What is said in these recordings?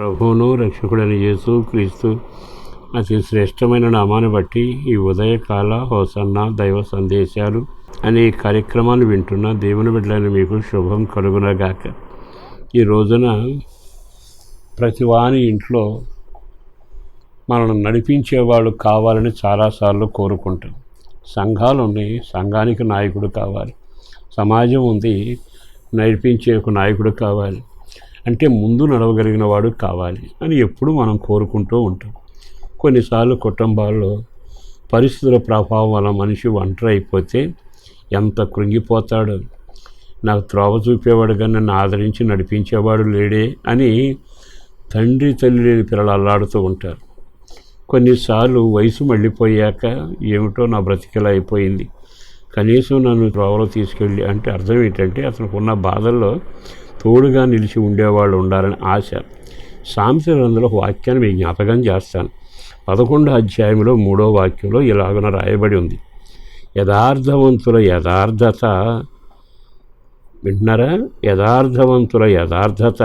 ప్రభువును రక్షకుడైన యేసు క్రీస్తు అతి శ్రేష్టమైన నామాన్ని బట్టి ఈ ఉదయకాల హోసన్న దైవ సందేశాలు అనే కార్యక్రమాన్ని వింటున్న దేవుని బిడ్డలైన మీకు శుభం కలుగునగాక. ఈ రోజున ప్రతి వాని ఇంట్లో మనల్ని నడిపించేవాళ్ళు కావాలని చాలాసార్లు కోరుకుంటాం. సంఘాలు ఉన్నాయి సంఘానికి నాయకుడు కావాలి. సమాజం ఉంది నడిపించే ఒక నాయకుడు కావాలి. అంటే ముందు నడవగలిగిన వాడు కావాలి అని ఎప్పుడు మనం కోరుకుంటూ ఉంటాం. కొన్నిసార్లు కుటుంబాల్లో పరిస్థితుల ప్రభావం వల్ల మనిషి ఒంటరి అయిపోతే ఎంత కృంగిపోతాడు. నాకు త్రోవ చూపేవాడుగా నన్ను ఆదరించి నడిపించేవాడు లేడే అని తండ్రి తల్లి లేని పిల్లలు అల్లాడుతూ ఉంటారు. కొన్నిసార్లు వయసు మళ్ళీపోయాక ఏమిటో నా బ్రతికెలా అయిపోయింది. కనీసం నన్ను త్రోవలో తీసుకెళ్ళి అంటే అర్థం ఏంటంటే అతనికి ఉన్న బాధల్లో తోడుగా నిలిచి ఉండేవాళ్ళు ఉండాలని ఆశ. సాంస్కృతిలో ఒక వాక్యాన్ని మీకు జ్ఞాపకం చేస్తాను. పదకొండో అధ్యాయంలో మూడో వాక్యంలో ఇలాగన రాయబడి ఉంది. యథార్థవంతుల యథార్థత. వింటున్నారా? యథార్థవంతుల యథార్థత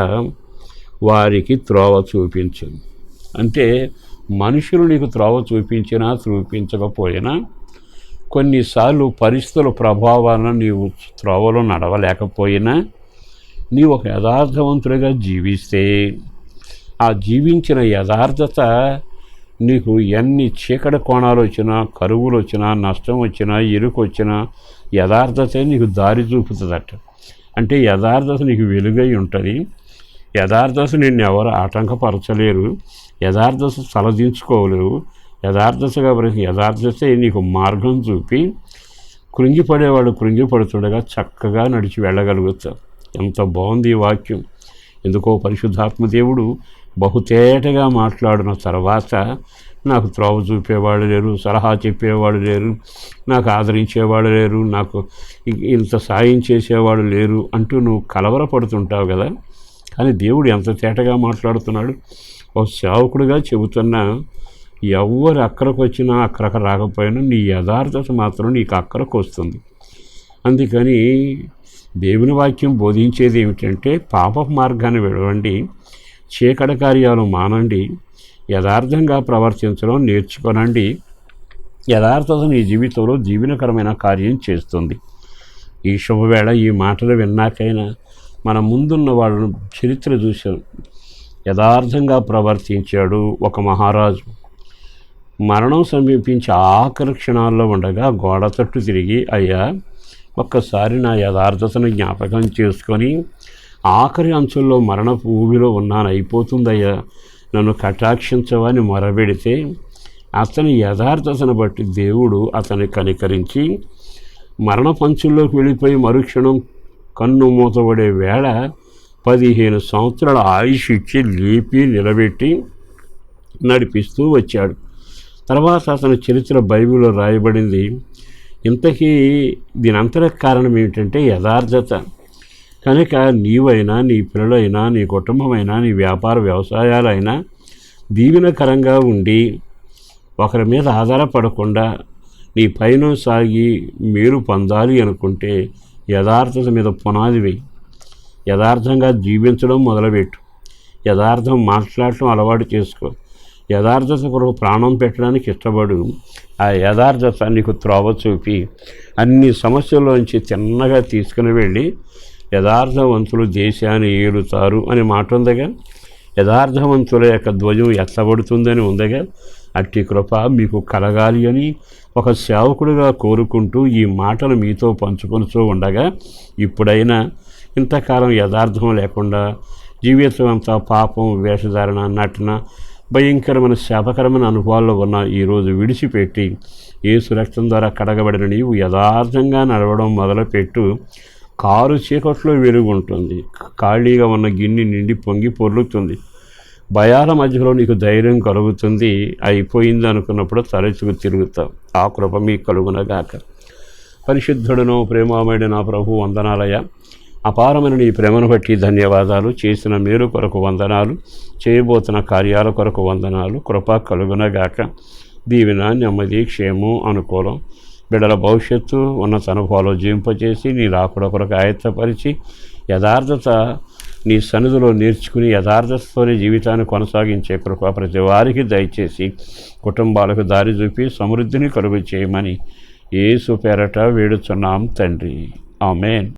వారికి త్రోవ చూపించింది అంటే మనుషులు నీకు త్రోవ చూపించినా చూపించకపోయినా కొన్నిసార్లు పరిస్థితుల ప్రభావాలను నీవు త్రోవలో నడవలేకపోయినా నీవు ఒక యథార్థవంతుడిగా జీవిస్తే ఆ జీవించిన యథార్థత నీకు ఎన్ని చీకటి కోణాలు వచ్చినా కరువులు వచ్చినా నష్టం వచ్చినా ఇరుకు వచ్చినా యథార్థతే నీకు దారి చూపుతుందట. అంటే యథార్థత నీకు వెలుగై ఉంటుంది. యథార్థత నిన్ను ఎవరు ఆటంకపరచలేరు. యథార్థత తలదించుకోలేరు. యథార్థతగా బ్రతికి యథార్థతే నీకు మార్గం చూపి కృంగిపడేవాడు కృంగిపడుతుండగా చక్కగా నడిచి వెళ్ళగలుగుతారు ఎంత బాగుంది ఈ వాక్యం. ఎందుకో పరిశుద్ధాత్మ దేవుడు బహుతేటగా మాట్లాడిన తర్వాత నాకు త్రోవ చూపేవాడు లేరు సలహా చెప్పేవాడు లేరు నాకు ఆదరించేవాడు లేరు నాకు ఇంత సాయం చేసేవాడు లేరు అంటూ నువ్వు కలవరపడుతుంటావు కదా. కానీ దేవుడు ఎంత తేటగా మాట్లాడుతున్నాడు. ఒక సేవకుడిగా చెబుతున్నా ఎవరు అక్కడికి వచ్చినా అక్కడికి రాకపోయినా నీ యథార్థత మాత్రం నీకు అక్కడికి వస్తుంది. అందుకని దేవుని వాక్యం బోధించేది ఏమిటంటే పాప మార్గాన్ని విడవండి చీకట కార్యాలు మానండి యథార్థంగా ప్రవర్తించడం నేర్చుకోనండి. యథార్థత నీ జీవితంలో జీవనకరమైన కార్యం చేస్తుంది. ఈ శుభవేళ ఈ మాటలు విన్నాకైనా మన ముందున్న వాళ్ళను చరిత్ర చూశాం. యథార్థంగా ప్రవర్తించాడు ఒక మహారాజు. మరణం సమీపించి ఆఖరి క్షణాల్లో ఉండగా గోడ తట్టు తిరిగి అయ్యా ఒక్కసారి నా యథార్థతను జ్ఞాపకం చేసుకొని ఆఖరి అంచుల్లో మరణ ఊబిలో ఉన్నాను అయిపోతుందయ్యా. నన్ను కటాక్షించవని మొరబెడితే అతని యథార్థతను బట్టి దేవుడు అతని కనికరించి మరణ పంచుల్లోకి వెళ్ళిపోయి మరుక్షణం కన్ను మూతబడే వేళ పదిహేను సంవత్సరాల ఆయుష్ ఇచ్చి లేపి నిలబెట్టి నడిపిస్తూ వచ్చాడు. తర్వాత అతని చరిత్ర బైబిల్లో రాయబడింది ఇంతకీ దీని అంతర కారణం ఏమిటంటే యథార్థత. కనుక నీవైనా నీ పిల్లలైనా నీ కుటుంబమైనా నీ వ్యాపార వ్యవసాయాలైనా దీవెనకరంగా ఉండి ఒకరి మీద ఆధారపడకుండా నీ పైన సాగి మీరు పొందాలి అనుకుంటే యథార్థత మీద పునాది వేయి. యథార్థంగా జీవించడం మొదలుపెట్టు. యథార్థం మాట్లాడటం అలవాటు చేసుకో. యథార్థత కొరకు ప్రాణం పెట్టడానికి ఇష్టపడు. ఆ యథార్థత నీకు త్రోవ చూపి అన్ని సమస్యల్లోంచి తిన్నగా తీసుకుని వెళ్ళి యథార్థవంతులు దేశాన్ని ఏలుతారు అనే మాట ఉందిగా. యథార్థవంతుల యొక్క ధ్వజం ఎత్తబడుతుందని ఉందిగా. అట్టి కృప మీకు కలగాలి అని ఒక సేవకుడిగా కోరుకుంటూ ఈ మాటలు మీతో పంచుకొనుతూ ఉండగా ఇప్పుడైనా ఇంతకాలం యథార్థం లేకుండా జీవితం అంతా పాపం వేషధారణ నటన భయంకరమైన శాపకరమైన అనుభవాల్లో ఉన్న ఈరోజు విడిచిపెట్టి ఏసు రక్తం ద్వారా కడగబడిన నీవు యథార్థంగా నడవడం మొదలుపెట్టు. కారు చీకట్లో వెలుగుంటుంది ఖాళీగా ఉన్న గిన్నె నిండి పొంగి పొర్లుతుంది. భయాల మధ్యలో నీకు ధైర్యం కలుగుతుంది. అయిపోయింది అనుకున్నప్పుడు తరచుకు తిరుగుతావు. ఆ కృప మీకు కలుగునగాక. పరిశుద్ధుడను ప్రేమామయుడు నా ప్రభు వందనాలయ అపారమైన నీ ప్రేమను బట్టి ధన్యవాదాలు చేసిన మేలు కొరకు వందనాలు చేయబోతున్న కార్యాల కొరకు వందనాలు కృప కలుగునగాక. దీవెన నెమ్మది క్షేమం అనుకూలం బిడ్డల భవిష్యత్తు ఉన్నత అనుభవాలు జీవింపజేసి నీ రాకుడ కొరకు ఆయత్తపరిచి యథార్థత నీ సన్నిధిలో నేర్చుకుని యథార్థతతోనే జీవితాన్ని కొనసాగించే కృప ప్రతి వారికి దయచేసి కుటుంబాలకు దారి చూపి సమృద్ధిని కలుగు చేయమని ఏసు పేరట వేడుచున్నాం తండ్రి. ఆమెన్.